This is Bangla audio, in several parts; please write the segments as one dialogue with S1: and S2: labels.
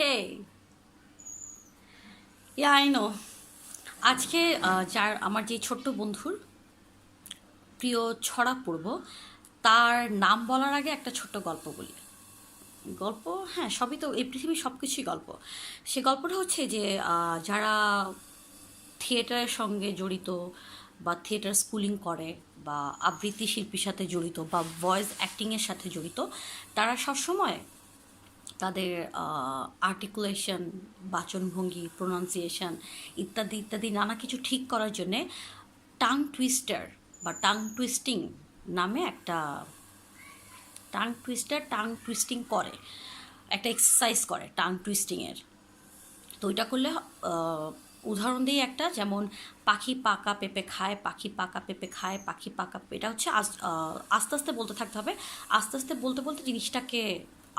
S1: Hey. Yeah, I know. আজকে যার আমার যে ছোট্ট বন্ধুর প্রিয় ছড়া পড়ব তার নাম বলার আগে একটা ছোট্ট গল্প বলি গল্প হ্যাঁ সবই তো এই পৃথিবীর সব কিছুই গল্প সে গল্পটা হচ্ছে যে যারা থিয়েটারের সঙ্গে জড়িত বা থিয়েটার স্কুলিং করে বা আবৃত্তি শিল্পীর সাথে জড়িত বা ভয়েস অ্যাক্টিংয়ের সাথে জড়িত তারা সবসময় তাদের আর্টিকুলেশন বাচনভঙ্গি প্রোনাউন্সিয়েশন ইত্যাদি ইত্যাদি নানা কিছু ঠিক করার জন্যে টাং টুইস্টার বা টাং টুইস্টিং নামে একটা টাং টুইস্টার টাং টুইস্টিং করে, একটা এক্সারসাইজ করে টাং টুইস্টিংয়ের তো ওইটা করলে উদাহরণ দিই একটা যেমন পাখি পাকা পেঁপে খায়, পাখি পাকা পেঁপে খায়, পাখি পাকা এটা হচ্ছে আস- আস্তে আস্তে বলতে থাকতে হবে। আস্তে আস্তে বলতে বলতে জিনিসটাকে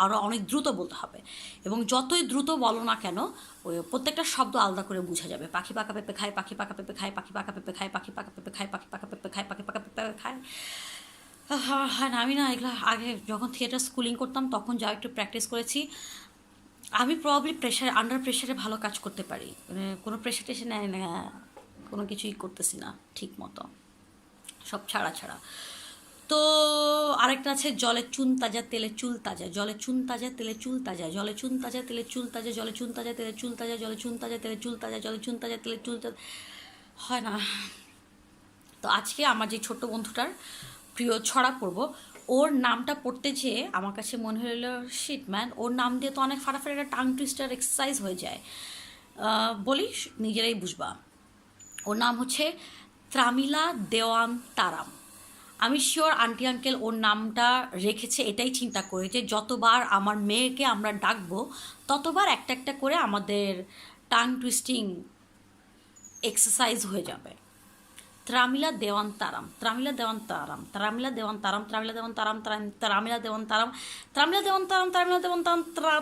S1: আরও অনেক দ্রুত বলতে হবে। এবং যতই দ্রুত বলো না কেন, ওই প্রত্যেকটা শব্দ আলাদা করে বোঝা যাবে। পাখি পাকা পেঁপে খায়, পাখি পাকা পেঁপে খায়, পাখি পাকা পেঁপে খায়, পাখি পাকা পেঁপে খায়, পাখি পাকা পেঁপে খায়, পাখি পাকা পেঁপে খায়। হ্যাঁ আমি না এগুলো আগে যখন থিয়েটার স্কুলিং করতাম, তখন যা একটু প্র্যাকটিস করেছি, আমি প্রবাবলি প্রেশার আন্ডার প্রেশারে ভালো কাজ করতে পারি। মানে কোনো প্রেশার টেশার নেয় না, কোনো কিছুই করতেছি না, ঠিক মতো। সব ছাড়া ছাড়া। তো আরেকটা আছে, জলে চুন তাজা, তেলে চুল তাজা, জলে চুন তাজা, তেলে চুল তাজা, জলে চুন তাজা, তেলে চুল তাজা, জলে চুন তাজা, তেলে চুল তাজা, জলে চুন তাজা, তেলে চুল তাজা, জলে চুন তাজা, তেলে চুল তাজা, হয় না। তো আজকে আমার যে ছোট্ট বন্ধুটার প্রিয় ছড়া পড়ব ওর নামটা পড়তে যেয়ে আমার কাছে মনে হলো শিট ম্যান ওর নাম দিয়ে তো অনেক ফাটাফাটি একটা টাং টুইস্টার এক্সারসাইজ হয়ে যায়। বলি নিজেরাই বুঝবা। ওর নাম হচ্ছে ত্রামিলা দেওয়ান তারাম। আমি শিওর আন্টি আঙ্কেল ওর নামটা রেখেছে, এটাই চিন্তা করে যে যতবার আমার মেয়েকে আমরা ডাকবো, ততবার একটা একটা করে আমাদের টাং টুইস্টিং এক্সারসাইজ হয়ে যাবে। ত্রামিলা দেওয়ান তারাম ত্রামিলা দেওয়ান তারাম ত্রামিলা দেওয়ান তারাম ত্রামিলা দেওয়ান তারাম ত্রাম- ত্রামিলা দেওয়ান তারাম ত্রামিলা দেওয়ান তারাম ত্রামিলা দেওয়ান তারাম ত্রা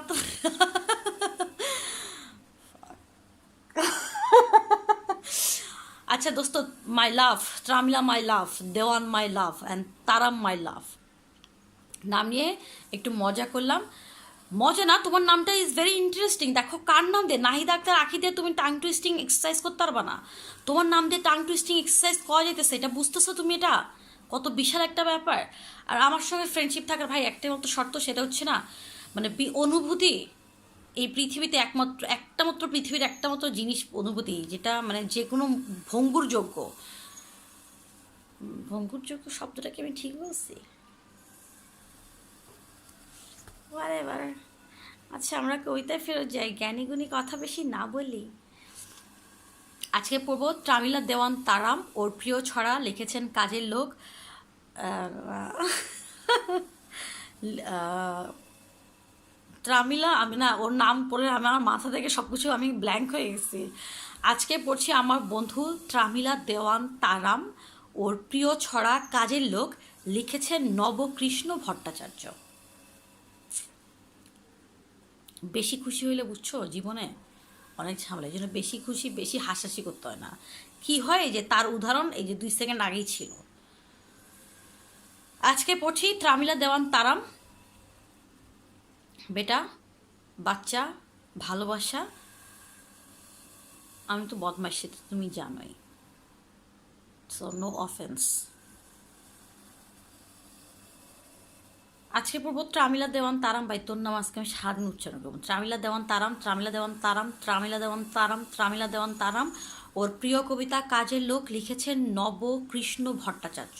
S1: আচ্ছা দোস্ত মাই লাভ ত্রামিলা মাই লাভ দেওয়ান মাই লাভ অ্যান্ড তারাম মাই লাভ নাম নিয়ে একটু মজা করলাম। মজা না, তোমার নামটা ইজ ভেরি ইন্টারেস্টিং দেখো, কার নাম দিয়ে? নাহিদ আক্তার আঁকি দিয়ে তুমি টাং টুইস্টিং এক্সারসাইজ করতে পারবা না। তোমার নাম দিয়ে টাং টুইস্টিং এক্সারসাইজ করা যেতেছে এটা বুঝতেছো তুমি এটা? কত বিশাল একটা ব্যাপার। আর আমার সঙ্গে ফ্রেন্ডশিপ থাকার ভাই একটাই মতো শর্ত, সেটা হচ্ছে না মানে অনুভূতি। এই পৃথিবীতে একমাত্র, একটা মাত্র পৃথিবীর একটা মাত্র জিনিস অনুভূতি, যেটা মানে যে কোনো ভঙ্গুর যোগ্য। ভঙ্গুর যোগ্য শব্দটাকে আমি ঠিক বলছি? এবার আচ্ছা আমরা কবিতায় ফেরত যাই? জ্ঞানী গুণী কথা বেশি না বলি। আজকে পড়ব ট্রামিলা দেওয়ান তারাম, ওর প্রিয় ছড়া, লিখেছেন কাজের লোক ট্রামিলা, আমি না, ওর নাম পড়ে আমি আমার মাথা থেকে সব কিছু আমি ব্ল্যাঙ্ক হয়ে গেছি। আজকে পড়ছি আমার বন্ধু ট্রামিলা দেওয়ান তারাম। ওর প্রিয় ছড়া কাজের লোক লিখেছেন নবকৃষ্ণ ভট্টাচার্য। বেশি খুশি হইলে বুঝছ? জীবনে অনেক ঝামেলা জন্য বেশি খুশি, বেশি হাসাহাসি করতে হয় না। কি হয় যে তার উদাহরণ এই যে দুই সেকেন্ড আগেই ছিল। আজকে পড়ছি ত্রামিলা দেওয়ান তারাম। বেটা, বাচ্চা, ভালোবাসা। আমি তো বদমাইশ, সেটা তুমি জানোই। সো নো অফেন্স আজকে পড়ব ট্রামিলা দেওয়ান তারাম বাই তোর নাম আজকে আমি সারাদিন উচ্চারণ করব। ট্রামিলা দেওয়ান তারাম ট্রামিলা দেওয়ান তারাম ট্রামিলা দেওয়ান তারাম ট্রামিলা দেওয়ান তারাম। ওর প্রিয় কবিতা, কাজের লোক লিখেছেন নব কৃষ্ণ ভট্টাচার্য।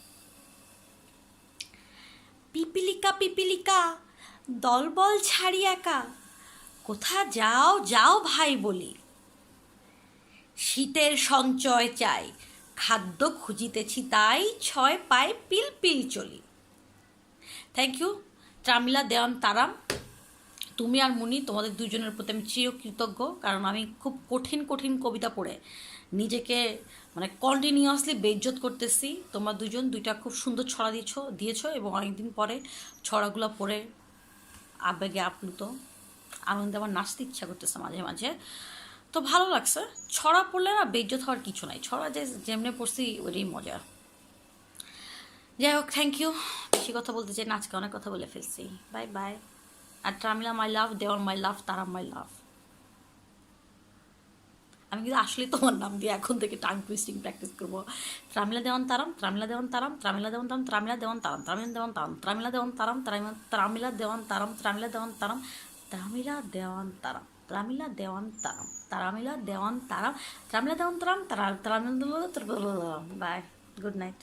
S1: পিপিলিকা পিপিলিকা, দলবল ছাড়ি একা। কোথা যাও যাও ভাই বলি। শীতের সঞ্চয় চাই, খাদ্য খুঁজিতেছি তাই ছয় পায়ে পিল পিল চলি। থ্যাংক ইউ ট্রামিলা দেওয়ান তারাম তুমি আর মুনি তোমাদের দুজনের প্রতি আমি চিরকৃতজ্ঞ, কারণ আমি খুব কঠিন কঠিন কবিতা পড়ে নিজেকে মানে কন্টিনিউয়াসলি বেজ্জত করতেছি। তোমরা দুজন দুইটা খুব সুন্দর ছড়া দিয়েছ দিয়েছ এবং অনেকদিন পরে ছড়াগুলো পড়ে আবেগে আপ্লুত, আনন্দে আমার নাচতে ইচ্ছা করতেছে মাঝে মাঝে। তো ভালো লাগছে। ছড়া পড়লে না বেজ্জত হওয়ার কিছু নাই। ছড়া যে যেমনি পড়ছি ওইটাই মজা। যাই হোক থ্যাংক ইউ বেশি কথা বলতে চাই না, আজকে অনেক কথা বলে ফেলছি। বাই বাই আর ট্রামিলা মাই লাভ দেওয়ার মাই লাভ তারা মাই লাভ আমি কিন্তু আসলে তোমার নাম দিয়ে এখন থেকে টাং টুইস্টিং প্র্যাকটিস করব ত্রামিলা দেওয়ান তারাম ত্রামিলা দেওয়ান তারাম ত্রামিলা দেওয়ান তারাম ত্রামিলা দেওয়ান তারাম ত্রামিলা দেওয়ান তারাম ত্রামিলা দেওয়ান তারাম ত্রামিলা দেওয়ান তারাম ত্রামিলা দেওয়ান তারাম ত্রামিলা দেওয়ান তারাম ত্রামিলা দেওয়ান তারাম তারামিলা দেওয়ান তারাম ত্রামিলা দেওয়ান তারাম তারা ত্রামিলা বাই গুড নাইট